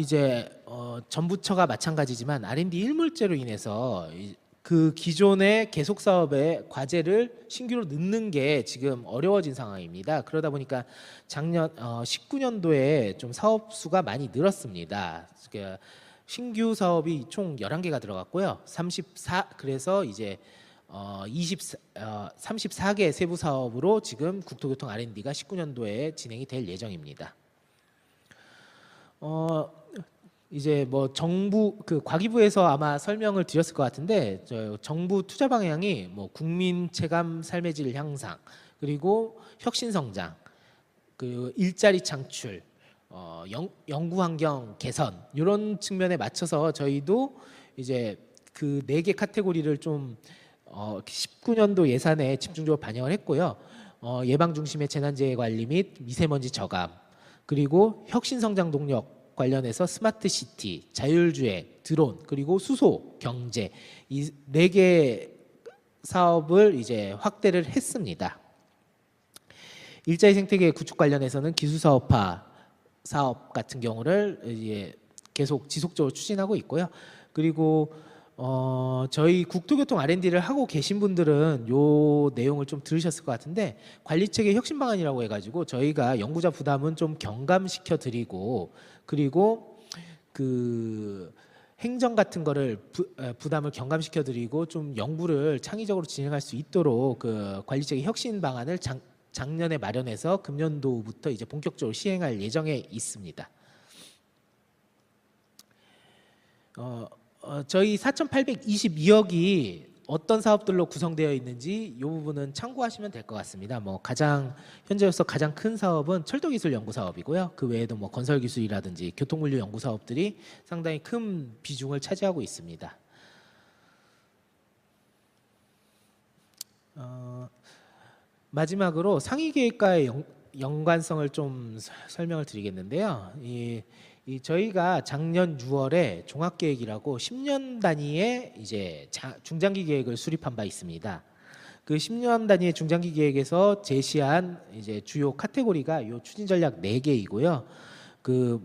이제 어, 전부처가 마찬가지지만 R&D 일물제로 인해서 이- 그 기존의 계속 사업의 과제를 신규로 넣는 게 지금 어려워진 상황입니다. 그러다 보니까 작년 어, 19년도에 좀 사업 수가 많이 늘었습니다. 그 신규 사업이 총 11개가 들어갔고요. 34 그래서 이제 어, 20 어, 34개 세부 사업으로 지금 국토교통 R&D가 19년도에 진행이 될 예정입니다. 어 이제 뭐 정부 그 과기부에서 아마 설명을 드렸을 것 같은데 저 정부 투자 방향이 뭐 국민 체감 삶의 질 향상 그리고 혁신 성장 그 일자리 창출 어 연, 연구 환경 개선 이런 측면에 맞춰서 저희도 이제 그 네 개 카테고리를 좀 어, 19년도 예산에 집중적으로 반영을 했고요. 어, 예방 중심의 재난재해 관리 및 미세먼지 저감 그리고 혁신 성장 동력 관련해서 스마트 시티, 자율주행, 드론 그리고 수소, 경제 이 네 개 사업을 이제 확대를 했습니다. 일자리 생태계 구축 관련해서는 기술 사업화 사업 같은 경우를 이제 계속 지속적으로 추진하고 있고요. 그리고 어, 저희 국토교통 R&D를 하고 계신 분들은 요 내용을 좀 들으셨을 것 같은데 관리체계 혁신 방안이라고 해가지고 저희가 연구자 부담은 좀 경감시켜 드리고 그리고 그 행정 같은 거를 부, 에, 부담을 경감시켜 드리고 좀 연구를 창의적으로 진행할 수 있도록 그 관리체계 혁신 방안을 작, 작년에 마련해서 금년도부터 이제 본격적으로 시행할 예정에 있습니다. 어, 어, 저희 4,822억이 어떤 사업들로 구성되어 있는지 이 부분은 참고하시면 될 것 같습니다. 뭐 가장 현재로서 가장 큰 사업은 철도기술 연구 사업이고요. 그 외에도 뭐 건설기술이라든지 교통물류 연구 사업들이 상당히 큰 비중을 차지하고 있습니다. 어, 마지막으로 상위 계획과의 연, 연관성을 좀 서- 설명을 드리겠는데요. 이, 이 저희가 작년 6월에 종합 계획이라고 10년 단위의 이제 자- 중장기 계획을 수립한 바 있습니다. 그 10년 단위의 중장기 계획에서 제시한 이제 주요 카테고리가 요 추진 전략 4개이고요. 그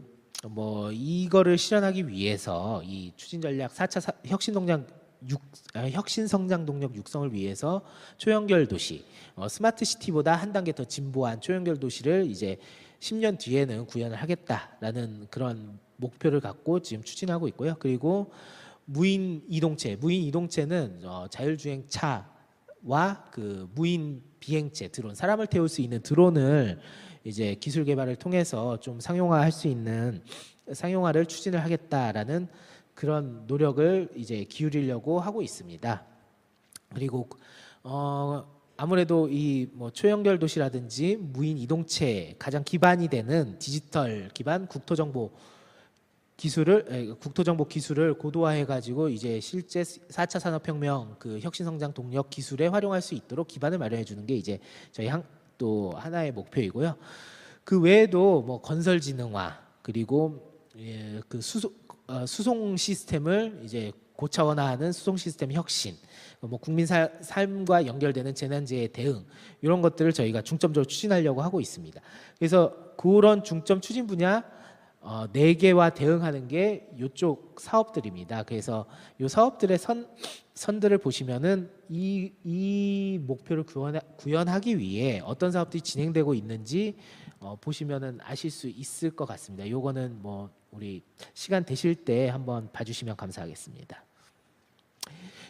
뭐 이거를 실현하기 위해서 이 추진 전략 4차 사- 혁신 동장 육, 아, 혁신 성장 동력 육성을 위해서 초연결 도시 어, 스마트 시티보다 한 단계 더 진보한 초연결 도시를 이제 10년 뒤에는 구현을 하겠다라는 그런 목표를 갖고 지금 추진하고 있고요. 그리고 무인 이동체, 무인 이동체는 어, 자율주행 차와 그 무인 비행체 드론, 사람을 태울 수 있는 드론을 이제 기술 개발을 통해서 좀 상용화할 수 있는 상용화를 추진을 하겠다라는 그런 노력을 이제 기울이려고 하고 있습니다. 그리고 어 아무래도 이 뭐 초연결 도시라든지 무인 이동체 가장 기반이 되는 디지털 기반 국토정보 기술을 에, 국토정보 기술을 고도화해 가지고 이제 실제 4차 산업혁명 그 혁신성장 동력 기술에 활용할 수 있도록 기반을 마련해 주는 게 이제 저희 한, 또 하나의 목표이고요. 그 외에도 뭐 건설 지능화 그리고 예, 그 수소, 어, 수송 시스템을 이제 고차원화하는 수송 시스템 혁신, 뭐 국민 사- 삶과 연결되는 재난재해 대응 이런 것들을 저희가 중점적으로 추진하려고 하고 있습니다. 그래서 그런 중점 추진 분야 어, 네 개와 대응하는 게 이쪽 사업들입니다. 그래서 이 사업들의 선 선들을 보시면은 이, 이 목표를 구현, 구현하기 위해 어떤 사업들이 진행되고 있는지 어, 보시면은 아실 수 있을 것 같습니다. 요거는 뭐 우리 시간 되실 때 한번 봐주시면 감사하겠습니다.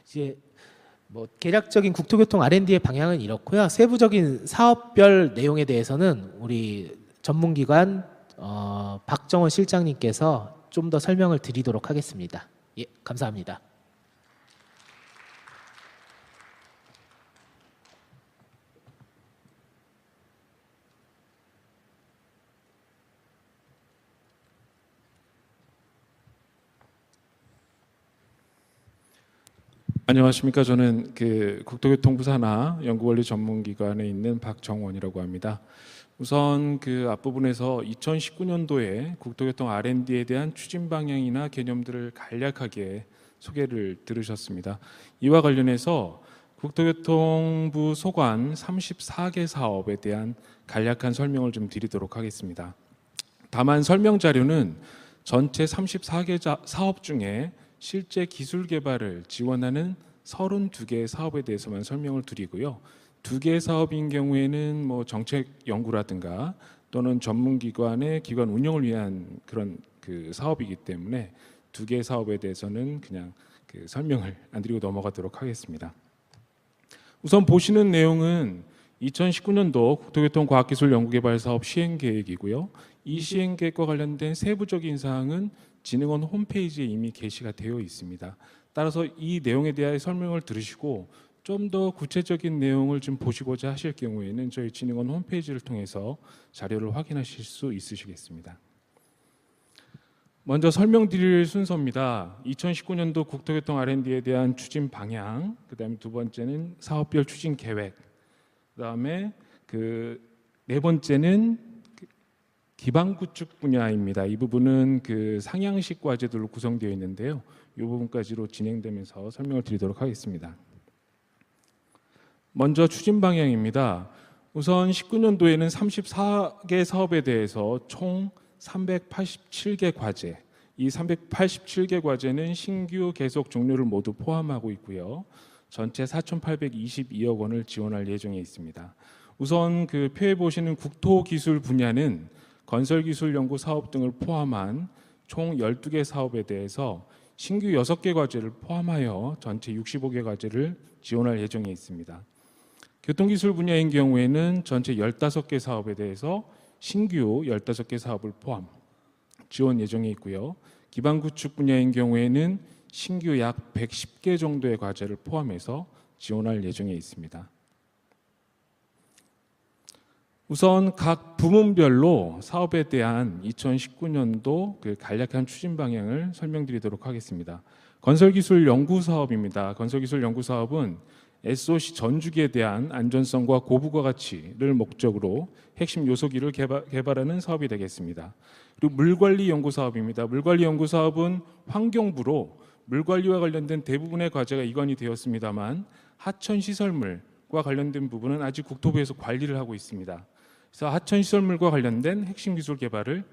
이제 뭐 개략적인 국토교통 R&D의 방향은 이렇고요. 세부적인 사업별 내용에 대해서는 우리 전문기관 어, 박정원 실장님께서 좀 더 설명을 드리도록 하겠습니다. 예, 감사합니다. 안녕하십니까. 저는 그 국토교통부 산하 연구원리 전문기관에 있는 박정원이라고 합니다. 우선 그 앞부분에서 2019년도에 국토교통 R&D에 대한 추진 방향이나 개념들을 간략하게 소개를 들으셨습니다. 이와 관련해서 국토교통부 소관 34개 사업에 대한 간략한 설명을 좀 드리도록 하겠습니다. 다만 설명 자료는 전체 34개 자- 사업 중에 실제 기술 개발을 지원하는 32개의 사업에 대해서만 설명을 드리고요. 두 개의 사업인 경우에는 뭐 정책 연구라든가 또는 전문 기관의 기관 운영을 위한 그런 그 사업이기 때문에 두 개의 사업에 대해서는 그냥 그 설명을 안 드리고 넘어가도록 하겠습니다. 우선 보시는 내용은 2019년도 국토교통과학기술연구개발 사업 시행 계획이고요. 이 시행 계획과 관련된 세부적인 사항은 진흥원 홈페이지에 이미 게시가 되어 있습니다. 따라서 이 내용에 대하여 설명을 들으시고 좀 더 구체적인 내용을 좀 보시고자 하실 경우에는 저희 진흥원 홈페이지를 통해서 자료를 확인하실 수 있으시겠습니다. 먼저 설명드릴 순서입니다. 2019년도 국토교통 R&D에 대한 추진 방향, 그다음에 두 번째는 사업별 추진 계획, 그다음에 그 네 번째는 그 기반 구축 분야입니다. 이 부분은 그 상향식 과제들로 구성되어 있는데요. 이 부분까지로 진행되면서 설명을 드리도록 하겠습니다. 먼저 추진 방향입니다. 우선 19년도에는 34개 사업에 대해서 총 387개 과제, 이 387개 과제는 신규 계속 종료를 모두 포함하고 있고요. 전체 4,822억 원을 지원할 예정에 있습니다. 우선 그 표에 보시는 국토 기술 분야는 건설기술연구 사업 등을 포함한 총 12개 사업에 대해서 신규 6개 과제를 포함하여 전체 65개 과제를 지원할 예정에 있습니다. 교통기술 분야인 경우에는 전체 15개 사업에 대해서 신규 15개 사업을 포함 지원 예정에 있고요. 기반 구축 분야인 경우에는 신규 약 110개 정도의 과제를 포함해서 지원할 예정에 있습니다. 우선 각 부문별로 사업에 대한 2019년도 그 간략한 추진 방향을 설명드리도록 하겠습니다. 건설기술 연구 사업입니다. 건설기술 연구 사업은 SOC 전주기에 대한 안전성과 고부가 가치를 목적으로 핵심 요소기를 개발, 개발하는 사업이 되겠습니다. 그리고 물관리 연구 사업입니다. 물관리 연구 사업은 환경부로 물관리와 관련된 대부분의 과제가 이관이 되었습니다만 하천 시설물과 관련된 부분은 아직 국토부에서 관리를 하고 있습니다. 그래서 하천 시설물과 관련된 핵심 기술 개발을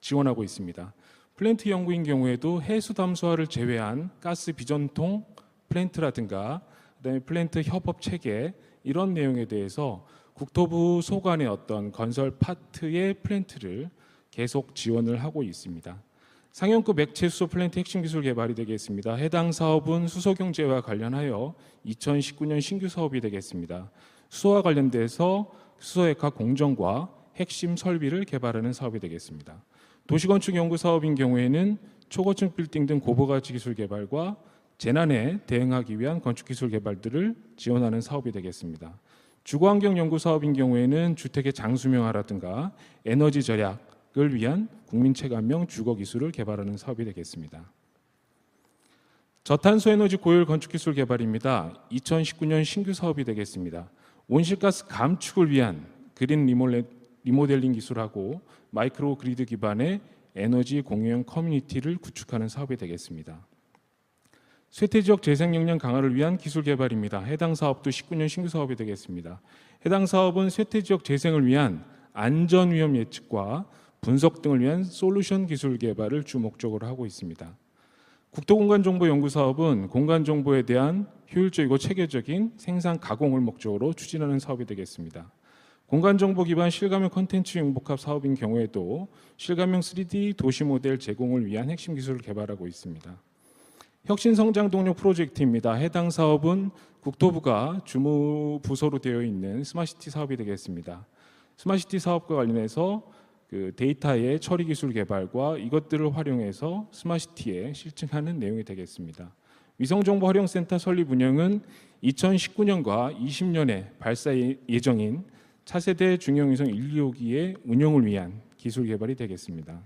지원하고 있습니다. 플랜트 연구인 경우에도 해수 담수화를 제외한 가스 비전통 플랜트라든가 그다음에 플랜트 협업 체계 이런 내용에 대해서 국토부 소관의 어떤 건설 파트의 플랜트를 계속 지원을 하고 있습니다. 상용급 액체 수소 플랜트 핵심 기술 개발이 되겠습니다. 해당 사업은 수소 경제와 관련하여 2019년 신규 사업이 되겠습니다. 수소와 관련돼서 수소액화 공정과 핵심 설비를 개발하는 사업이 되겠습니다. 도시건축 연구 사업인 경우에는 초고층 빌딩 등 고부가치 기술 개발과 재난에 대응하기 위한 건축 기술 개발들을 지원하는 사업이 되겠습니다. 주거환경 연구 사업인 경우에는 주택의 장수명화라든가 에너지 절약을 위한 국민 체감형 주거 기술을 개발하는 사업이 되겠습니다. 저탄소 에너지 고효율 건축 기술 개발입니다. 2019년 신규 사업이 되겠습니다. 온실가스 감축을 위한 그린 리모델링 기술하고 마이크로 그리드 기반의 에너지 공유형 커뮤니티를 구축하는 사업이 되겠습니다. 쇠퇴 지역 재생 역량 강화를 위한 기술 개발입니다. 해당 사업도 19년 신규 사업이 되겠습니다. 해당 사업은 쇠퇴 지역 재생을 위한 안전 위험 예측과 분석 등을 위한 솔루션 기술 개발을 주 목적으로 하고 있습니다. 국토공간정보 연구 사업은 공간 정보에 대한 효율적이고 체계적인 생산 가공을 목적으로 추진하는 사업이 되겠습니다. 공간정보 기반 실감형 컨텐츠 융복합 사업인 경우에도 실감형 3D 도시 모델 제공을 위한 핵심 기술을 개발하고 있습니다. 혁신 성장 동력 프로젝트입니다. 해당 사업은 국토부가 주무 부서로 되어 있는 스마시티 사업이 되겠습니다. 스마시티 사업과 관련해서 그 데이터의 처리 기술 개발과 이것들을 활용해서 스마시티에 실증하는 내용이 되겠습니다. 위성정보 활용센터 설립 운영은 2019년과 20년에 발사 예- 예정인 차세대 중형위성 1, 2호기의 운영을 위한 기술 개발이 되겠습니다.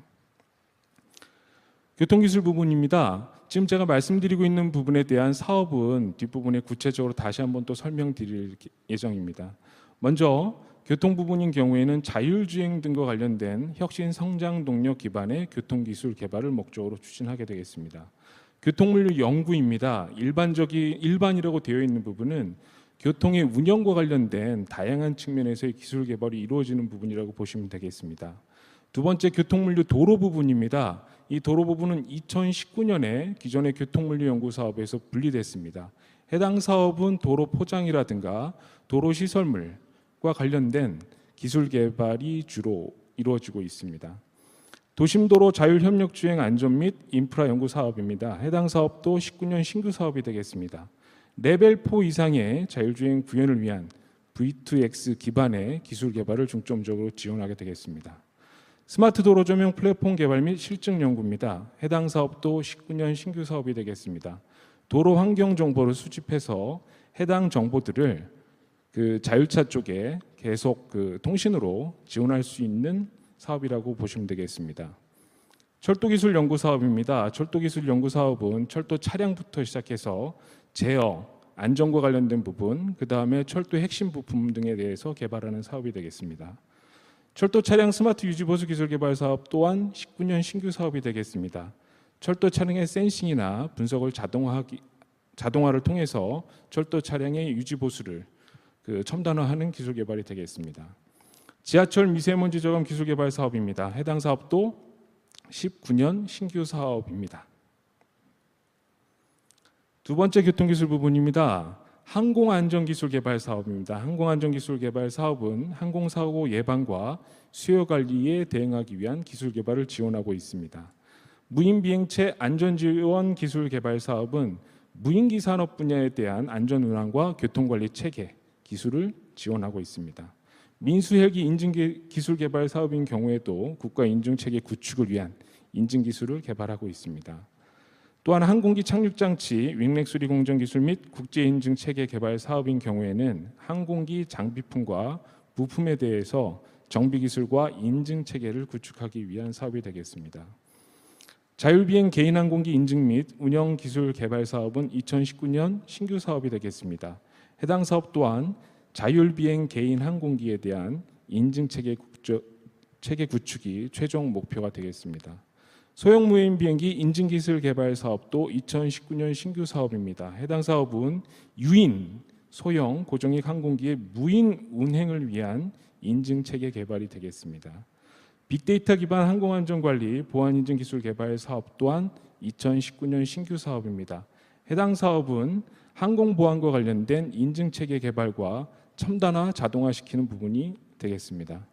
교통기술 부분입니다. 지금 제가 말씀드리고 있는 부분에 대한 사업은 뒷부분에 구체적으로 다시 한번 또 설명드릴 예정입니다. 먼저 교통 부분인 경우에는 자율주행 등과 관련된 혁신 성장 동력 기반의 교통 기술 개발을 목적으로 추진하게 되겠습니다. 교통물류 연구입니다. 일반적인 일반이라고 되어 있는 부분은 교통의 운영과 관련된 다양한 측면에서의 기술 개발이 이루어지는 부분이라고 보시면 되겠습니다. 두 번째 교통물류 도로 부분입니다. 이 도로 부분은 2019년에 기존의 교통물류 연구 사업에서 분리됐습니다. 해당 사업은 도로 포장이라든가 도로 시설물 과 관련된 기술 개발이 주로 이루어지고 있습니다. 도심도로 자율협력주행 안전 및 인프라 연구 사업입니다. 해당 사업도 19년 신규 사업이 되겠습니다. 레벨 4 이상의 자율주행 구현을 위한 V2X 기반의 기술 개발을 중점적으로 지원하게 되겠습니다. 스마트 도로 조명 플랫폼 개발 및 실증 연구입니다. 해당 사업도 19년 신규 사업이 되겠습니다. 도로 환경 정보를 수집해서 해당 정보들을 그 자율차 쪽에 계속 그 통신으로 지원할 수 있는 사업이라고 보시면 되겠습니다. 철도기술 연구 사업입니다. 철도기술 연구 사업은 철도 차량부터 시작해서 제어, 안전과 관련된 부분, 그 다음에 철도 핵심 부품 등에 대해서 개발하는 사업이 되겠습니다. 철도 차량 스마트 유지 보수 기술 개발 사업 또한 19년 신규 사업이 되겠습니다. 철도 차량의 센싱이나 분석을 자동화하기, 자동화를 통해서 철도 차량의 유지 보수를 그 첨단화하는 기술 개발이 되겠습니다. 지하철 미세먼지 저감 기술 개발 사업입니다. 해당 사업도 19년 신규 사업입니다. 두 번째 교통기술 부분입니다. 항공안전기술 개발 사업입니다. 항공안전기술 개발 사업은 항공사고 예방과 수요 관리에 대응하기 위한 기술 개발을 지원하고 있습니다. 무인비행체 안전지원 기술 개발 사업은 무인기 산업 분야에 대한 안전 운항과 교통관리 체계 기술을 지원하고 있습니다. 민수헬기 인증 기술 개발 사업인 경우에도 국가 인증 체계 구축을 위한 인증 기술을 개발하고 있습니다. 또한 항공기 착륙 장치 윙렉 수리 공정 기술 및 국제 인증 체계 개발 사업인 경우에는 항공기 장비품과 부품에 대해서 정비 기술과 인증 체계를 구축하기 위한 사업이 되겠습니다. 자율비행 개인 항공기 인증 및 운영 기술 개발 사업은 2019년 신규 사업이 되겠습니다. 해당 사업 또한 자율비행 개인 항공기에 대한 인증 체계 국적, 체계 구축이 최종 목표가 되겠습니다. 소형 무인 비행기 인증 기술 개발 사업도 2019년 신규 사업입니다. 해당 사업은 유인 소형 고정익 항공기의 무인 운행을 위한 인증 체계 개발이 되겠습니다. 빅데이터 기반 항공 안전 관리 보안 인증 기술 개발 사업 또한 2019년 신규 사업입니다. 해당 사업은 항공보안과 관련된 인증체계 개발과 첨단화 자동화시키는 부분이 되겠습니다.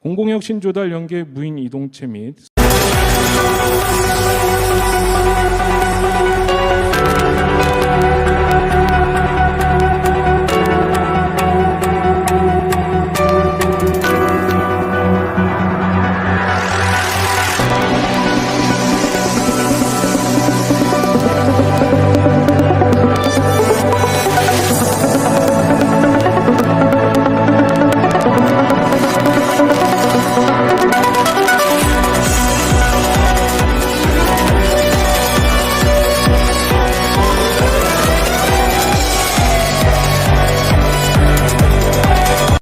공공혁신 조달 연계 무인 이동체 및